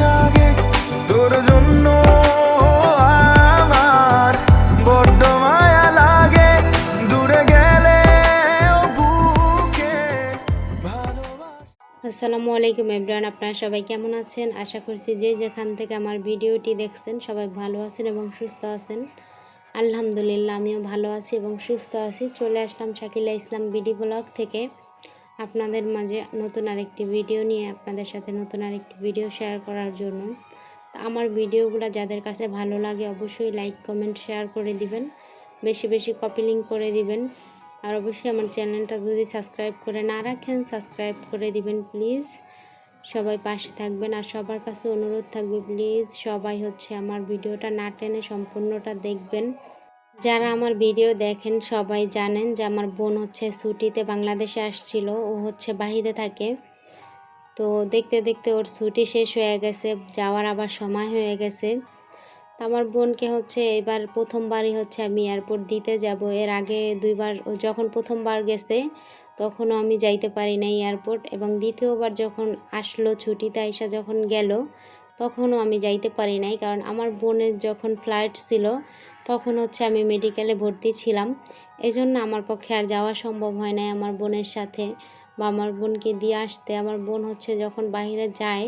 জাগে, তোর জন্য আমার বড্ড মায়া লাগে। দূরে গেলে আসসালামু আলাইকুম এভরিওয়ান, আপনারা সবাই কেমন আছেন? আশা করছি যে যেখান থেকে আমার ভিডিওটি দেখছেন, সবাই ভালো আছেন এবং সুস্থ আছেন। আলহামদুলিল্লাহ, আমিও ভালো আছি এবং সুস্থ আছি। চলে আসলাম শাকিলা ইসলাম বিডি ব্লগ থেকে। আপনাদের মাঝে নতুন আরেকটি ভিডিও নিয়ে আপনাদের সাথে নতুন আরেকটি ভিডিও শেয়ার করার জন্য। তা আমার ভিডিওগুলো যাদের কাছে ভালো লাগে অবশ্যই লাইক কমেন্ট শেয়ার করে দিবেন। বেশি বেশি কপি লিঙ্ক করে দিবেন। আর অবশ্যই আমার চ্যানেলটা যদি সাবস্ক্রাইব করে না রাখেন সাবস্ক্রাইব করে দিবেন প্লিজ সবাই পাশে থাকবেন আর সবার কাছে অনুরোধ থাকবে প্লিজ সবাই হচ্ছে আমার ভিডিওটা না টেনে সম্পূর্ণটা দেখবেন। যারা আমার ভিডিও দেখেন সবাই জানেন যে আমার বোন হচ্ছে ছুটিতে বাংলাদেশে আসছিল, ও হচ্ছে বাহিরে থাকে। তো দেখতে দেখতে ওর ছুটি শেষ হয়ে গেছে, যাওয়ার আবার সময় হয়ে গেছে। তো আমার বোনকে হচ্ছে এবার প্রথমবারই হচ্ছে আমি এয়ারপোর্ট দিতে যাব। এর আগে দুইবার যখন প্রথমবার গেছে, তখনও আমি যাইতে পারি নাই এয়ারপোর্ট এবং দ্বিতীয়বার যখন আসলো ছুটিতে, আইসা যখন গেল, তখনও আমি যাইতে পারি নাই। কারণ আমার বোনের যখন ফ্লাইট ছিল তখন হচ্ছে আমি মেডিকেলে ভর্তি ছিলাম। এজন্য আমার পক্ষে আর যাওয়া সম্ভব হয় নাই আমার বোনের সাথে বা আমার বোনকে দিয়ে আসতে। আমার বোন হচ্ছে যখন বাইরে যায়,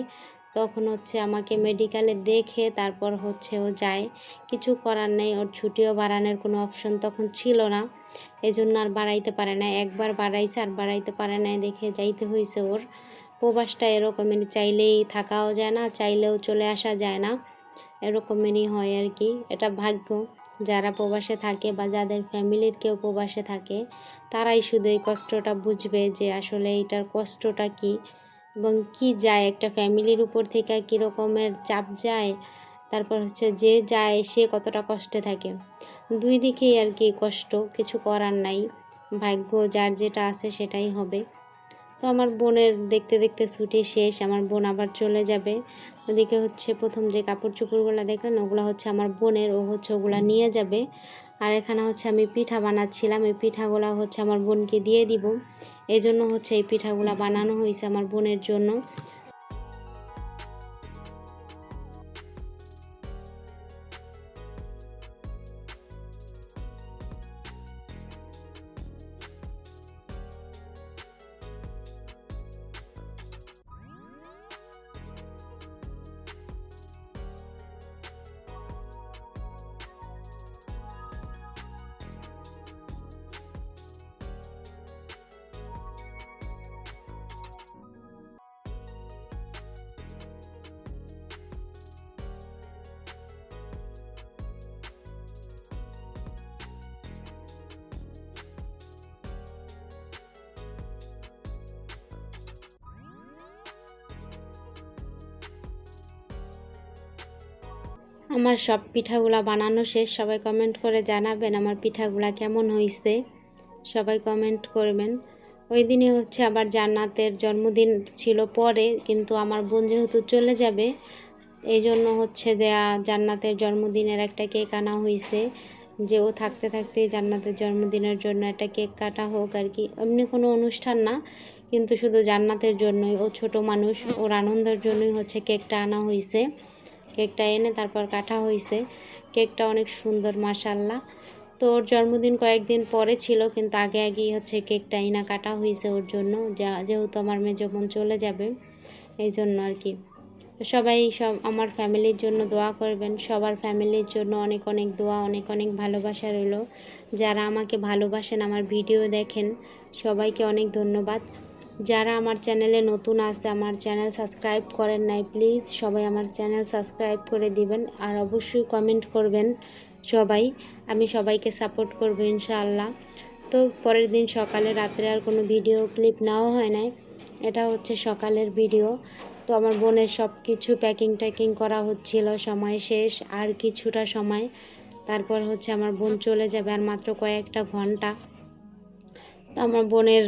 তখন হচ্ছে আমাকে মেডিকেলে দেখে তারপর হচ্ছে ও যায়। কিছু করার নেই, ওর ছুটিও বাড়ানোর কোনো অপশন তখন ছিল না। এই জন্য আর বাড়াইতে পারে না একবার বাড়াইছে, আর বাড়াইতে পারে না দেখে যাইতে হয়েছে ওর। প্রবাসটা এরকমের চাইলেই থাকাও যায় না, চাইলেও চলে আসা যায় না। এরকমেরই হয় আর কি। এটা ভাগ্য। যারা প্রবাসে থাকে বা যাদের ফ্যামিলির কেউ প্রবাসে থাকে, তারাই শুধু এই কষ্টটা বুঝবে যে আসলে এটার কষ্টটা কি এবং কি যায়, একটা ফ্যামিলির উপর থেকে কী রকমের চাপ যায়, তারপর হচ্ছে যে যায় সে কতটা কষ্টে থাকে। দুই দিকেই আর কি কষ্ট, কিছু করার নাই, ভাগ্য যার যেটা আছে সেটাই হবে। তো আমার বোনের দেখতে দেখতে ছুটি শেষ, আমার বোন আবার চলে যাবে। ওদিকে হচ্ছে প্রথম যে কাপড় চোপড়গুলো দেখলেন, ওগুলো হচ্ছে আমার বোনের, ও হচ্ছে ওগুলো নিয়ে যাবে। আর এখানে হচ্ছে আমি পিঠা বানাচ্ছিলাম, এই পিঠাগুলো হচ্ছে আমার বোনকে দিয়ে দিব। এই জন্য হচ্ছে এই পিঠাগুলো বানানো হয়েছে আমার বোনের জন্য। আমার সব পিঠাগুলা বানানো শেষ। সবাই কমেন্ট করে জানাবেন আমার পিঠাগুলা কেমন হয়েছে সবাই কমেন্ট করবেন। ওই দিনে হচ্ছে আবার জান্নাতের জন্মদিন ছিল পরে, কিন্তু আমার বোন যেহেতু চলে যাবে এই জন্য হচ্ছে যে জান্নাতের জন্মদিনের একটা কেক আনা হয়েছে যে ও থাকতে থাকতে জান্নাতের জন্মদিনের জন্য একটা কেক কাটা হোক আর কি। এমনি কোনো অনুষ্ঠান না, কিন্তু শুধু জান্নাতের জন্যই। ও ছোট মানুষ, ওর আনন্দের জন্যই হচ্ছে কেকটা আনা হয়েছে কেকটা এনে তারপর কাটা হয়েছে কেকটা অনেক সুন্দর মাসাল্লাহ তো ওর জন্মদিন কয়েকদিন পরে ছিল, কিন্তু আগে আগেই হচ্ছে কেকটা এনে কাটা হয়েছে ওর জন্য, যা, যেহেতু আমার মেয়ে যখন চলে যাবে এই জন্য আর কি। সবাই সব, আমার ফ্যামিলির জন্য দোয়া করবেন। সবার ফ্যামিলির জন্য অনেক অনেক দোয়া, অনেক অনেক ভালোবাসা রইল। যারা আমাকে ভালোবাসেন, আমার ভিডিও দেখেন, সবাইকে অনেক ধন্যবাদ। যারা আমার চ্যানেলে নতুন আছে, আমার চ্যানেল সাবস্ক্রাইব করেন নাই, প্লিজ সবাই আমার চ্যানেল সাবস্ক্রাইব করে দিবেন আর অবশ্যই কমেন্ট করবেন সবাই। আমি সবাইকে সাপোর্ট করব ইনশাআল্লাহ। তো পরের দিন সকালে, রাত্রে আর কোনো ভিডিও ক্লিপ নেওয়া হয় নাই, এটা হচ্ছে সকালের ভিডিও। তো আমার বোনের সব কিছু প্যাকিং ট্যাকিং করা হচ্ছিল, সময় শেষ, আর কিছুটা সময়। তারপর হচ্ছে আমার বোন চলে যাবে আর মাত্র কয়েকটা ঘণ্টা। তো আমার বোনের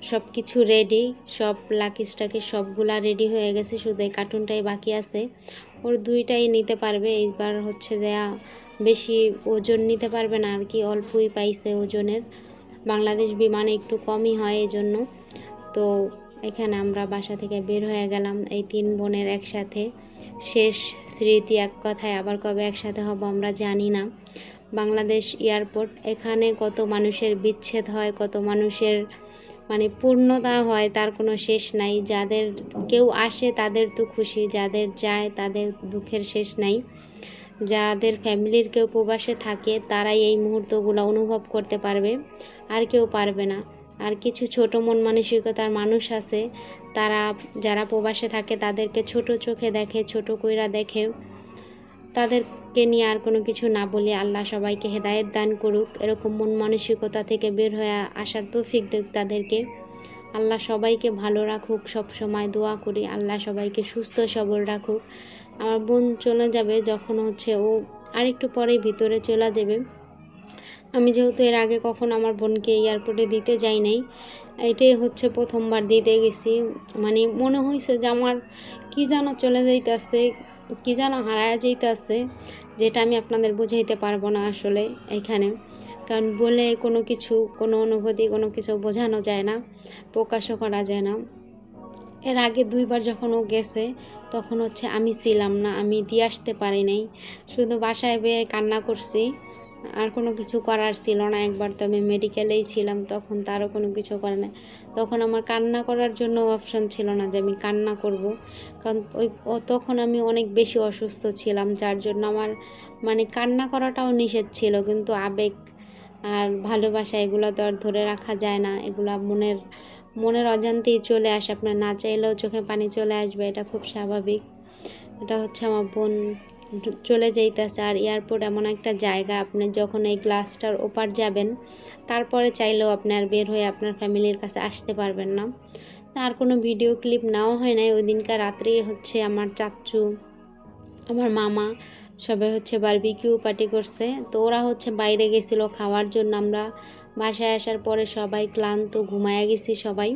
সব কিছু রেডি সব লাকিস টাকিস সবগুলা রেডি হয়ে গেছে শুধু এই কার্টুনটাই বাকি আছে। ওর দুইটাই নিতে পারবে এইবার হচ্ছে যে আ, বেশি ওজন নিতে পারবে না আর কি অল্পই পাইছে ওজনের। বাংলাদেশ বিমানে একটু কমই হয় এই জন্য তো এখানে আমরা বাসা থেকে বের হয়ে গেলাম এই তিন বোনের একসাথে। শেষ স্মৃতি এক কথায় আবার কবে একসাথে হব আমরা জানি না। বাংলাদেশ এয়ারপোর্ট এখানে কত মানুষের বিচ্ছেদ হয় কত মানুষের মানে পূর্ণতা হয়, তার কোনো শেষ নাই। যাদের কেউ আসে তাদের তো খুশি, যাদের যায় তাদের দুঃখের শেষ নাই। যাদের ফ্যামিলির কেউ প্রবাসে থাকে তারাই এই মুহূর্তগুলো অনুভব করতে পারবে, আর কেউ পারবে না। আর কিছু ছোট মন মানসিকতার মানুষ আছে, তারা যারা প্রবাসে থাকে তাদেরকে ছোট চোখে দেখে, ছোট কইরা দেখে। তাদেরকে নিয়ে আর কোনো কিছু না বলে আল্লাহ সবাইকে হেদায়েত দান করুক, এরকম মন মানসিকতা থেকে বের হয়ে আসার তৌফিক দেখ তাদেরকে। আল্লাহ সবাইকে ভালো রাখুক, সব সময় দোয়া করি, আল্লাহ সবাইকে সুস্থ সবল রাখুক। আমার বোন চলে যাবে যখন হচ্ছে ও আরেকটু পরেই ভিতরে চলে যাবে। আমি যেহেতু এর আগে কখন আমার বোনকে এয়ারপোর্টে দিতে যাই নাই, এটাই হচ্ছে প্রথমবার দিতে গেছি। মানে মনে হয়েছে যে আমার কি যেন চলে যাইতেছে কি যেন হারায় আছে যেটা আমি আপনাদের বুঝাইতে পারব না আসলে এখানে কারণ বলে কোনো কিছু, কোনো অনুভূতি, কোনো কিছু বোঝানো যায় না, প্রকাশও করা যায় না। এর আগে দুইবার যখন ও গেছে, তখন হচ্ছে আমি ছিলাম না, আমি দিয়ে আসতে পারি নাই। শুধু বাসায় বেয়ে কান্না করছি আর কোনো কিছু করার ছিল না। একবার তো আমি মেডিকেলেই ছিলাম, তখন তারও কোনো কিছু করে না তখন আমার কান্না করার জন্য অপশন ছিল না যে আমি কান্না করব। কারণ ওই তখন আমি অনেক বেশি অসুস্থ ছিলাম, যার জন্য আমার মানে কান্না করাটাও নিষেধ ছিল। কিন্তু আবেগ আর ভালোবাসা, এগুলো তো আর ধরে রাখা যায় না। এগুলো মনের মনের অজান্তেই চলে আসে। আপনার না চাইলেও চোখে পানি চলে আসবে, এটা খুব স্বাভাবিক। এটা হচ্ছে আমার বোন চলে যাইতেছে। আর এয়ারপোর্ট এমন একটা জায়গা, আপনি যখন এই গ্লাসটার ওপার যাবেন, তারপরে চাইলেও আপনি আর বের হয়ে আপনার ফ্যামিলির কাছে আসতে পারবেন না। আর কোনো ভিডিও ক্লিপ নেওয়া হয় নাই। ওই দিনকার রাত্রে হচ্ছে আমার চাচ্চু আমার মামা, সবাই হচ্ছে বারবিকিউ পার্টি করছে। তো ওরা হচ্ছে বাইরে গেছিল খাওয়ার জন্য। আমরা বাসায় আসার পরে সবাই ক্লান্ত ঘুমায় গেছি সবাই।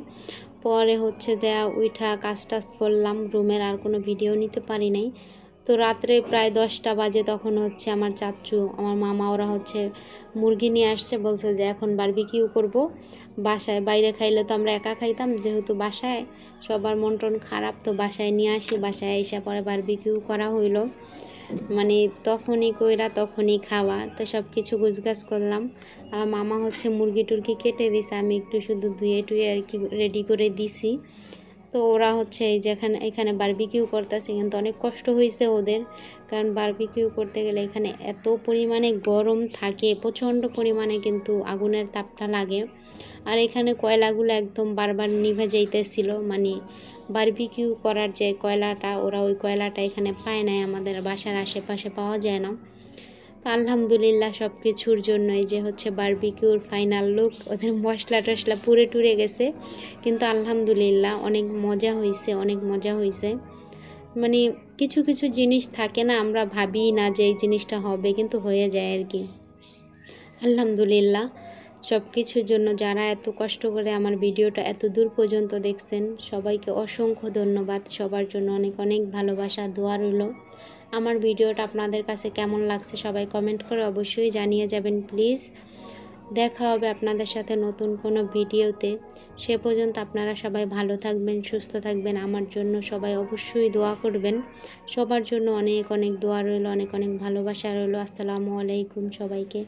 পরে হচ্ছে দেয়া উইঠা কাজ টাজ করলাম। রুমের আর কোনো ভিডিও নিতে পারি নাই। তো রাত্রে প্রায় দশটা বাজে তখন হচ্ছে আমার চাচু, আমার মামা ওরা হচ্ছে মুরগি নিয়ে আসছে, বলছে যে এখন বারবিকিউ করব। বাসায় বাইরে খাইলে তো আমরা একা খাইতাম, যেহেতু বাসায় সবার মন টন খারাপ, তো বাসায় নিয়ে আসি, বাসায় এসে পরে বারবিকিউ করা হইল। মানে তখনই কইরা তখনই খাওয়া, তো সব কিছু গুছগাছ করলাম। আর মামা হচ্ছে মুরগি টুরগি কেটে দিছে, আমি একটু শুধু ধুয়ে টুয়ে আর কি রেডি করে দিছি। তো ওরা হচ্ছে এই যেখানে এখানে বারবিকিউ করতেছে, কিন্তু অনেক কষ্ট হয়েছে ওদের। কারণ বারবিকিউ করতে গেলে এখানে এত পরিমাণে গরম থাকে, প্রচণ্ড পরিমাণে কিন্তু আগুনের তাপটা লাগে। আর এখানে কয়লাগুলো একদম বারবার নিভে যাইতেছিল মানে বারবিকিউ করার যে কয়লাটা, ওরা ওই কয়লাটা এখানে পায় নাই, আমাদের বাসার আশেপাশে পাওয়া যায় না। আলহামদুলিল্লাহ সব কিছুর জন্যই যে হচ্ছে বার্বিকিউর ফাইনাল লুক ওদের মশলা টশলা পুড়ে টুরে গেছে। কিন্তু আলহামদুলিল্লাহ অনেক মজা হয়েছে অনেক মজা হয়েছে মানে কিছু কিছু জিনিস থাকে না, আমরা ভাবি না যে এই জিনিসটা হবে, কিন্তু হয়ে যায় আর কি আলহামদুলিল্লাহ সব কিছুর জন্য যারা এত কষ্ট করে আমার ভিডিওটা এত দূর পর্যন্ত দেখছেন, সবাইকে অসংখ্য ধন্যবাদ। সবার জন্য অনেক অনেক ভালোবাসা, দোয়া রইল। আমার ভিডিওটা আপনাদের কাছে কেমন লাগছে সবাই কমেন্ট করে অবশ্যই জানিয়ে যাবেন, প্লিজ। দেখা হবে আপনাদের সাথে নতুন কোনো ভিডিওতে। সে পর্যন্ত আপনারা সবাই ভালো থাকবেন, সুস্থ থাকবেন। আমার জন্য সবাই অবশ্যই দোয়া করবেন। সবার জন্য অনেক অনেক দোয়া রইল, অনেক অনেক ভালোবাসা রইল। আসসালামু আলাইকুম সবাইকে।